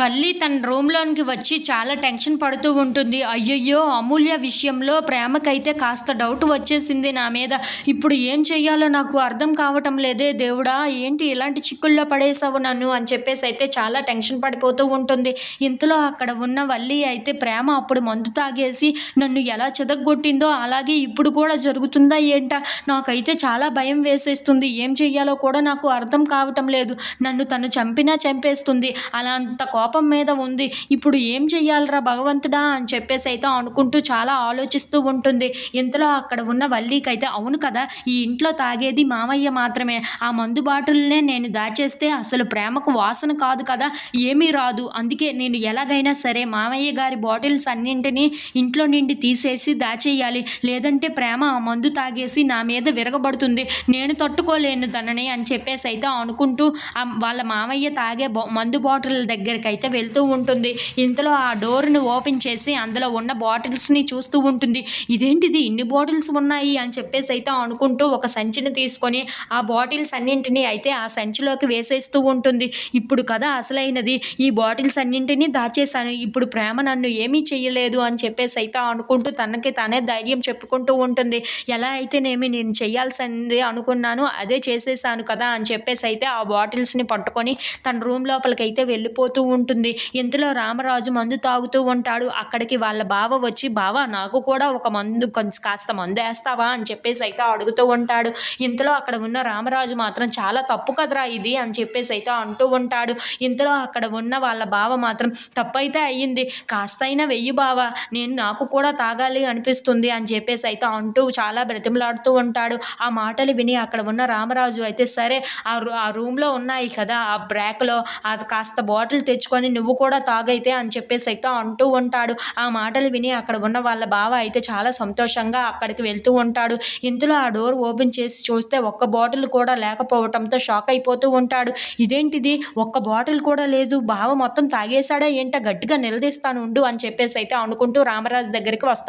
వల్లి తన రూమ్లోనికి వచ్చి చాలా టెన్షన్ పడుతూ ఉంటుంది. అయ్యయ్యో అమూల్య విషయంలో ప్రేమకైతే కాస్త డౌట్ వచ్చేసింది నా మీద. ఇప్పుడు ఏం చెయ్యాలో నాకు అర్థం కావటం లేదే. దేవుడా ఏంటి ఇలాంటి చిక్కుల్లో పడేసావు నన్ను? అని చెప్పేసి అయితే చాలా టెన్షన్ పడిపోతూ ఉంటుంది. ఇంతలో అక్కడ ఉన్న వల్లి అయితే ప్రేమ అప్పుడు మందు తాగేసి నన్ను ఎలా చెదగొట్టిందో అలాగే ఇప్పుడు కూడా జరుగుతుందా ఏంటా? నాకైతే చాలా భయం వేసేస్తుంది. ఏం చెయ్యాలో కూడా నాకు అర్థం కావటం లేదు. నన్ను తను చంపినా చంపేస్తుంది. అలా అంత కోపం మీద ఉంది. ఇప్పుడు ఏం చెయ్యాలరా భగవంతుడా అని చెప్పేసి అయితే అనుకుంటూ చాలా ఆలోచిస్తూ ఉంటుంది. ఇంతలో అక్కడ ఉన్న వల్లికి అయితే అవును కదా ఈ ఇంట్లో తాగేది మామయ్య మాత్రమే. ఆ మందు బాటిల్నే నేను దాచేస్తే అసలు ప్రేమకు వాసన కాదు కదా ఏమీ రాదు. అందుకే నేను ఎలాగైనా సరే మామయ్య గారి బాటిల్స్ అన్నింటినీ ఇంట్లో నుండి తీసేసి దాచేయాలి. లేదంటే ప్రేమ ఆ మందు తాగేసి నా మీద విరగబడుతుంది. నేను తట్టుకోలేను తనని అని చెప్పేసి అయితే అనుకుంటూ వాళ్ళ మామయ్య తాగే మందు బాటిల్ దగ్గరికి అయితే వెళ్తూ ఉంటుంది. ఇంతలో ఆ డోర్ని ఓపెన్ చేసి అందులో ఉన్న బాటిల్స్ని చూస్తూ ఉంటుంది. ఇదేంటిది? ఇన్ని బాటిల్స్ ఉన్నాయి అని చెప్పేసి అయితే అనుకుంటూ ఒక సంచిని తీసుకొని ఆ బాటిల్స్ అన్నింటినీ అయితే ఆ సంచిలోకి వేసేస్తూ ఉంటుంది. ఇప్పుడు కదా అసలైనది. ఈ బాటిల్స్ అన్నింటినీ దాచేశాను. ఇప్పుడు ప్రేమ నన్ను ఏమీ చేయలేదు అని చెప్పేసి అయితే అనుకుంటూ తనకి తనే ధైర్యం చెప్పుకుంటూ ఉంటుంది. ఎలా అయితేనేమి నేను చేయాల్సింది అనుకున్నాను అదే చేసేసాను కదా అని చెప్పేసి అయితే ఆ బాటిల్స్ని పట్టుకొని తన రూమ్ లోపలికి అయితే వెళ్ళిపోతూ ఉంటుంది ఉంటుంది. ఇంతలో రామరాజు మందు తాగుతూ ఉంటాడు. అక్కడికి వాళ్ళ బావ వచ్చి బావ నాకు కూడా ఒక మందు కొంచెం కాస్త మందు వేస్తావా? అని చెప్పేసి అయితే అడుగుతూ ఉంటాడు. ఇంతలో అక్కడ ఉన్న రామరాజు మాత్రం చాలా తప్పు కదరా ఇది? అని చెప్పేసి అయితే అంటూ ఉంటాడు. ఇంతలో అక్కడ ఉన్న వాళ్ళ బావ మాత్రం తప్పు అయితే అయ్యింది. కాస్త అయినా వెయ్యి బావ. నేను నాకు కూడా తాగాలి అనిపిస్తుంది. అని చెప్పేసి అయితే అంటూ చాలా బ్రతిమలాడుతూ ఉంటాడు. ఆ మాటలు విని అక్కడ ఉన్న రామరాజు అయితే సరే ఆ రూ ఆ రూమ్లో ఉన్నాయి కదా ఆ బ్రాక్లో అది కాస్త బాటిల్ తెచ్చుకొని నువ్వు కూడా తాగైతే అని చెప్పేసి అయితే అంటూ ఉంటాడు. ఆ మాటలు విని అక్కడ ఉన్న వాళ్ళ బావ అయితే చాలా సంతోషంగా అక్కడికి వెళ్తూ ఉంటాడు. ఇంతలో ఆ డోర్ ఓపెన్ చేసి చూస్తే ఒక్క బాటిల్ కూడా లేకపోవటంతో షాక్ అయిపోతూ ఉంటాడు. ఇదేంటిది? ఒక్క బాటిల్ కూడా లేదు. బావ మొత్తం తాగేశాడా ఏంట? గట్టిగా నిలదీస్తాను ఉండు అని చెప్పేసి అయితే అనుకుంటూ రామరాజు దగ్గరికి వస్తాడు.